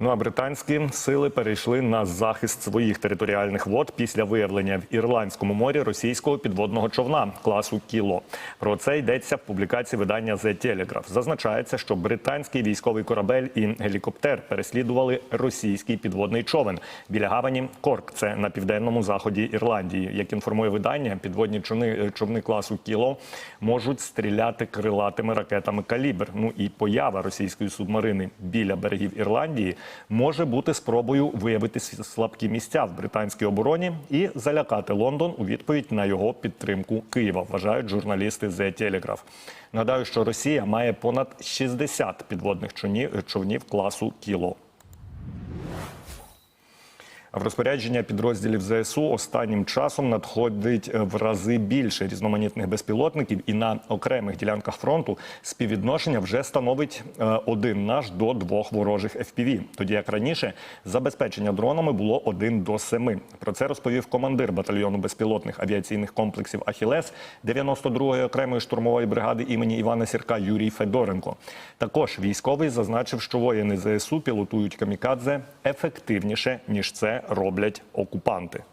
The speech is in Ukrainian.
Ну а британські сили перейшли на захист своїх територіальних вод після виявлення в Ірландському морі російського підводного човна класу Кіло. Про це йдеться в публікації видання The Telegraph. Зазначається, що британський військовий корабель і гелікоптер переслідували російський підводний човен біля гавані Корк. Це на південному заході Ірландії. Як інформує видання, підводні човни, човни класу Кіло можуть стріляти крилатими ракетами калібр. Ну і поява російської субмарини біля берегів Ірландії може бути спробою виявити слабкі місця в британській обороні і залякати Лондон у відповідь на його підтримку Києва. Вважають журналісти The Telegraph. Нагадаю, що Росія має понад 60 підводних човнів, класу Кіло. В розпорядження підрозділів ЗСУ останнім часом надходить в рази більше різноманітних безпілотників, і на окремих ділянках фронту співвідношення вже становить е, один наш до двох ворожих FPV. Тоді як раніше забезпечення дронами було один до семи. Про це розповів командир батальйону безпілотних авіаційних комплексів Ахілес 92-ї окремої штурмової бригади імені Івана Сірка Юрій Федоренко. Також військовий зазначив, що воїни ЗСУ пілотують камікадзе ефективніше ніж це роблять окупанти.